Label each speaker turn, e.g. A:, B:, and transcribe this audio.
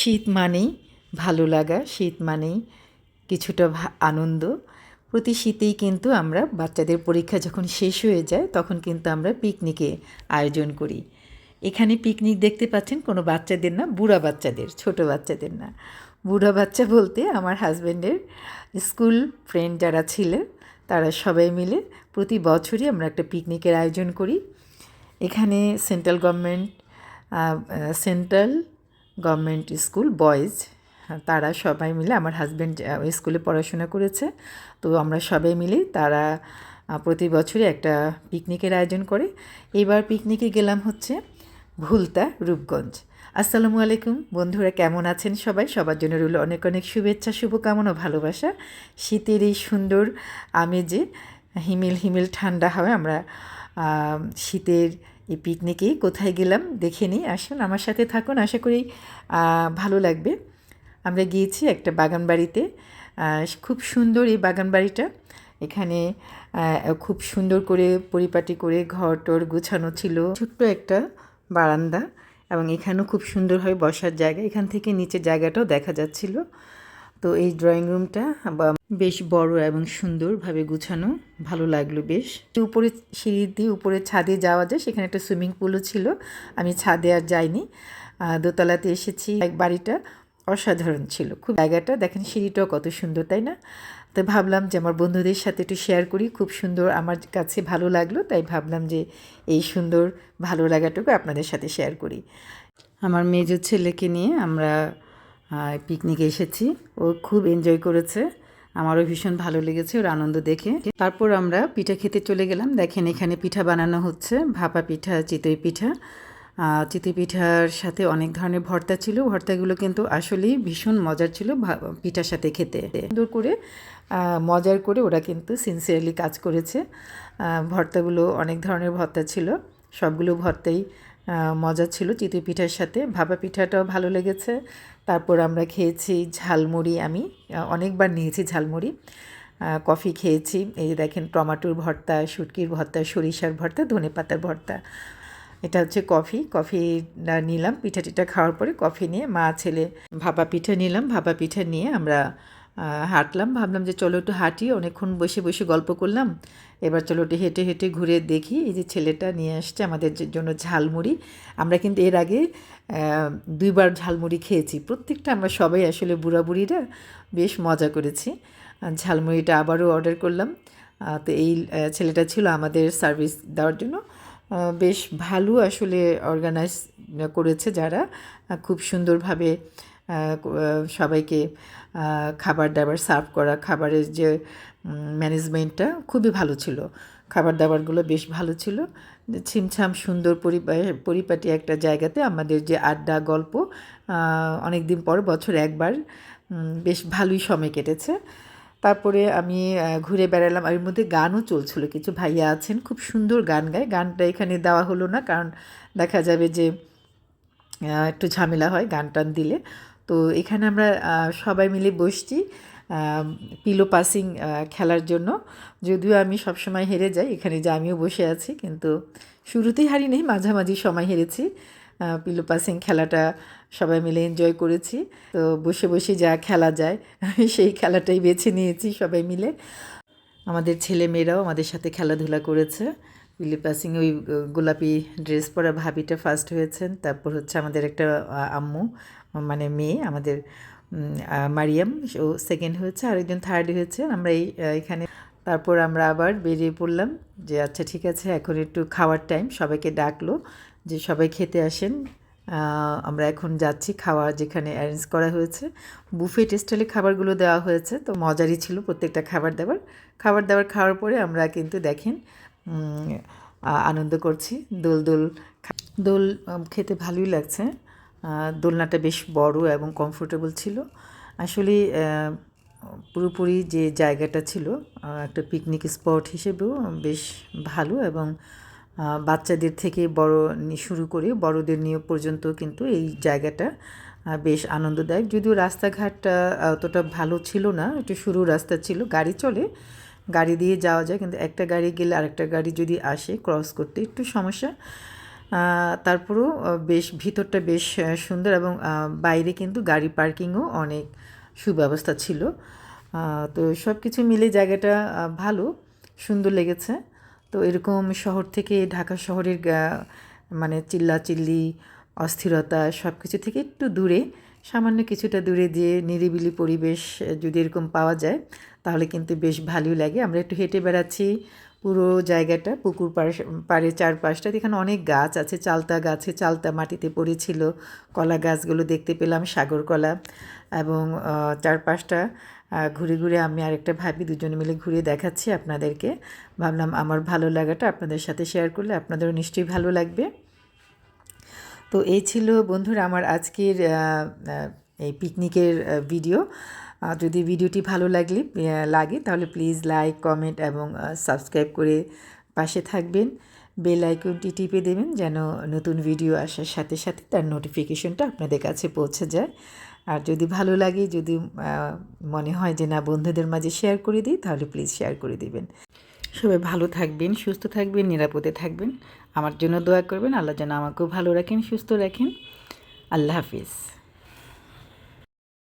A: শীত মানেই ভালো লাগা, শীত মানেই কিছুটা আনন্দ। প্রতি শীতেই কিন্তু আমরা বাচ্চাদের পরীক্ষা যখন শেষ হয়ে যায়, তখন কিন্তু আমরা পিকনিকে আয়োজন করি। এখানে পিকনিক দেখতে পাচ্ছেন কোনো বাচ্চাদের না, বুড়া বাচ্চাদের, ছোট বাচ্চাদের না। বুড়া বাচ্চা বলতে আমার হাজব্যান্ডের স্কুল ফ্রেন্ড যারা ছিলেন তারা সবাই মিলে প্রতি বছরই আমরা একটা পিকনিকের আয়োজন করি। এখানে central government central government school, boys, তারা সবাই মিলে, আমার হাজব্যান্ড স্কুলে পড়াশোনা করেছে। তো আমরা সবাই মিলে তারা প্রতি বছরই একটা পিকনিকের আয়োজন করে। এবার পিকনিকে গেলাম হচ্ছে ভুলতা, রূপগঞ্জ। আসসালামু আলাইকুম, বন্ধুরা কেমন আছেন সবাই? সবার জন্য রইল অনেক অনেক শুভেচ্ছা, শুভকামনা, ভালোবাসা। শীতের এই সুন্দর আমেজে হিমেল হিমেল ঠান্ডা হাওয়ায় আমরা শীতের এই পিকনিকে কোথায় গেলাম দেখে নিই। আসুন, আমার সাথে থাকুন, আশা করি ভালো লাগবে। আমরা গিয়েছি একটা বাগান বাড়িতে। খুব সুন্দর এই বাগান বাড়িটা। এখানে খুব সুন্দর করে পরিপাটি করে ঘর টর গোছানো ছিল। ছোট্ট একটা বারান্দা এবং এখানেও খুব সুন্দরভাবে বসার জায়গা। এখান থেকে নিচের জায়গাটাও দেখা যাচ্ছিল। তো এই ড্রয়িং রুমটা বা- বেশ বড় এবং সুন্দরভাবে গুছানো, ভালো লাগল বেশ। উপরে সিঁড়ি দিয়ে উপরে ছাদে যাওয়া যায়, সেখানে একটা সুইমিং পুলও ছিল, আমি ছাদে আর যাইনি। দোতলাতে এসেছি, এক বাড়িটা অসাধারণ ছিল, খুব জায়গাটা, দেখেন সিঁড়িটাও কত সুন্দর, তাই না? তো ভাবলাম যে আমার বন্ধুদের সাথে একটু শেয়ার করি, খুব সুন্দর, আমার কাছে ভালো লাগল, তাই ভাবলাম যে এই সুন্দর, ভালো লাগাটুকু আপনাদের সাথে শেয়ার করি। আমার মেজো ছেলেকে নিয়ে আমরা পিকনিকে এসেছি। ও খুব এনজয় করেছে। আমারও ভীষণ ভালো লেগেছে ওর আনন্দ দেখে। তারপর আমরা পিঠা খেতে চলে গেলাম। দেখেন এখানে পিঠা বানানো হচ্ছে। ভাপা পিঠা, চিতই পিঠা। চিতই পিঠার সাথে অনেক ধরনের ভর্তা ছিল। ভর্তাগুলো কিন্তু আসলেই ভীষণ মজার ছিল পিঠার সাথে খেতে। সুন্দর করে মজার করে ওরা কিন্তু সিনসিয়ারলি কাজ করেছে। ভর্তাগুলো অনেক ধরনের ভর্তা ছিল। সবগুলো ভর্তাই মজা ছিল চিতই পিঠার সাথে। ভাপা পিঠাটাও ভালো লেগেছে। তারপর আমরা খেয়েছি ঝালমুড়ি আমি। অনেকবার নিয়েছি ঝালমুড়ি। কফি খেয়েছি। এই দেখেন টমাটোর ভর্তা, শুটকির ভর্তা, সরিষার ভর্তা, ধনে পাতার ভর্তা। এটা হচ্ছে কফি। কফি নিলাম পিঠা টিঠা খাওয়ার পরে কফি নিয়ে মা ছেলে ভাপা পিঠা নিলাম। ভাপা পিঠা নিয়ে আমরা হাঁটলাম। ভাবলাম যে চলো একটু হাঁটি। অনেকক্ষণ বসে বসে গল্প করলাম। এবার চলো একটু হেঁটে হেঁটে ঘুরে দেখি। এই যে ছেলেটা নিয়ে আসছে আমাদের জন্য ঝালমুড়ি। আমরা কিন্তু এর আগে দুইবার ঝালমুড়ি খেয়েছি। প্রত্যেকটা আমরা সবাই আসলে বুড়া বুড়িরা বেশ মজা করেছি। ঝালমুড়িটা আবারও অর্ডার করলাম। তো এই ছেলেটা ছিল আমাদের সার্ভিস দেওয়ার জন্য। বেশ ভালো আসলে অর্গানাইজ করেছে যারা। খুব সুন্দরভাবে সবাইকে খাবার দাবার সার্ভ করা, খাবারের যে ম্যানেজমেন্টটা খুবই ভালো ছিল। খাবার দাবারগুলো বেশ ভালো ছিল। ছিমছাম সুন্দর পরিপাটি একটা জায়গাতে আমাদের যে আড্ডা, গল্প অনেক দিন পর, বছর একবার বেশ ভালোই সময় কেটেছে। তারপরে আমি ঘুরে বেড়ালাম। এর মধ্যে গানও চলছিল। কিছু ভাইয়া আছেন, খুব সুন্দর গান গায়। গানটা এখানে দেওয়া হলো না, কারণ দেখা যাবে যে একটু ঝামেলা হয় গান টান দিলে। তো এখানে আমরা সবাই মিলে বসছি পিলো পাসিং খেলার জন্য। যদিও আমি সবসময় হেরে যাই, এখানে যে আমিও বসে আছি, কিন্তু শুরুতেই হারি নেই, মাঝামাঝি সময় হেরেছি। পিলো পাসিং খেলাটা সবাই মিলে এনজয় করেছি। তো বসে বসে যা খেলা যায় সেই খেলাটাই বেছে নিয়েছি সবাই মিলে। আমাদের ছেলে মেয়েরাও আমাদের সাথে খেলাধুলা করেছে। পিলি পাসিং ওই গোলাপি ড্রেস পরা ভাবিটা ফার্স্ট হয়েছেন, তারপর হচ্ছে আমাদের একটা আম্মু। মানে মেয়ে, আমাদের মারিয়াম, ও সেকেন্ড হয়েছে, আর একজন থার্ড হয়েছে। আমরা এই এখানে, তারপর আমরা আবার বেরিয়ে পড়লাম যে আচ্ছা ঠিক আছে, এখন একটু খাওয়ার টাইম সবাইকে ডাকলো যে, সবাই খেতে আসেন। আমরা এখন যাচ্ছি খাওয়া যেখানে অ্যারেঞ্জ করা হয়েছে। বুফেট স্টাইলে খাবারগুলো দেওয়া হয়েছে, তো মজারই ছিল প্রত্যেকটা খাবার দাবার। খাবার দাবার খাওয়ার পরে আমরা কিন্তু দেখেন আনন্দ করছি। দোল দোল দোল খেতে ভালোই লাগছে। দোলনাটা বেশ বড় এবং কমফোর্টেবল ছিল। আসলে পুরোপুরি যে জায়গাটা ছিল একটা পিকনিক স্পট হিসেবেও বেশ ভালো এবং বাচ্চাদের থেকে বড় শুরু করে বড়দের নিয়ে পর্যন্ত কিন্তু এই জায়গাটা বেশ আনন্দদায়ক। যদিও রাস্তাঘাটটা অতটা ভালো ছিল না, একটু সরু রাস্তা ছিল, গাড়ি চলে, গাড়ি দিয়ে যাওয়া যায়, কিন্তু একটা গাড়ি গেলে আরেকটা গাড়ি যদি আসে ক্রস করতে একটু সমস্যা। তারপরেও বেশ ভিতরটা বেশ সুন্দর এবং বাইরে কিন্তু গাড়ি পার্কিংও অনেক সুব্যবস্থা ছিল। তো সব কিছু মিলে জায়গাটা ভালো, সুন্দর লেগেছে। তো এরকম শহর থেকে ঢাকা শহরের মানে চিল্লাচিল্লি, অস্থিরতা সব কিছু থেকে একটু দূরে, সামান্য কিছুটা দূরে দিয়ে নিরিবিলি পরিবেশ যদি এরকম পাওয়া যায়, তাহলে কিন্তু বেশ ভালোই লাগে। আমরা একটু হেঁটে বেড়াচ্ছি পুরো জায়গাটা পুকুর পাড়ে পাড়ে চারপাশটা। এখানে অনেক গাছ আছে, চালতা গাছে চালতা মাটিতে পড়েছিল। কলা গাছগুলো দেখতে পেলাম, সাগর কলা এবং চারপাশটা ঘুরে ঘুরে আমি আরেকটা ভাবি দুজনে মিলে ঘুরে দেখাচ্ছি আপনাদেরকে। ভাবলাম আমার ভালো লাগাটা আপনাদের সাথে শেয়ার করলে আপনাদেরও নিশ্চয়ই ভালো লাগবে। তো এই ছিল বন্ধুরা আমার আজকের এই পিকনিকের ভিডিও যদি ভিডিওটি ভালো লাগলে লাগে, তাহলে প্লিজ লাইক, কমেন্ট এবং সাবস্ক্রাইব করে পাশে থাকবেন। বেল আইকনটি টিপে দেবেন যেন নতুন ভিডিও আসার সাথে সাথে তার নোটিফিকেশনটা আপনাদের কাছে পৌঁছে যায়। আর যদি ভালো লাগে, যদি মনে হয় যে না, বন্ধুদের মাঝে শেয়ার করে দিই, তাহলে প্লিজ শেয়ার করে দিবেন। সবাই ভালো থাকবেন, সুস্থ থাকবেন, নিরাপদে থাকবেন। আমার জন্য দোয়া করবেন, আল্লাহ যেন আমাকেও ভালো রাখেন, সুস্থ রাখেন। আল্লাহ হাফিজ।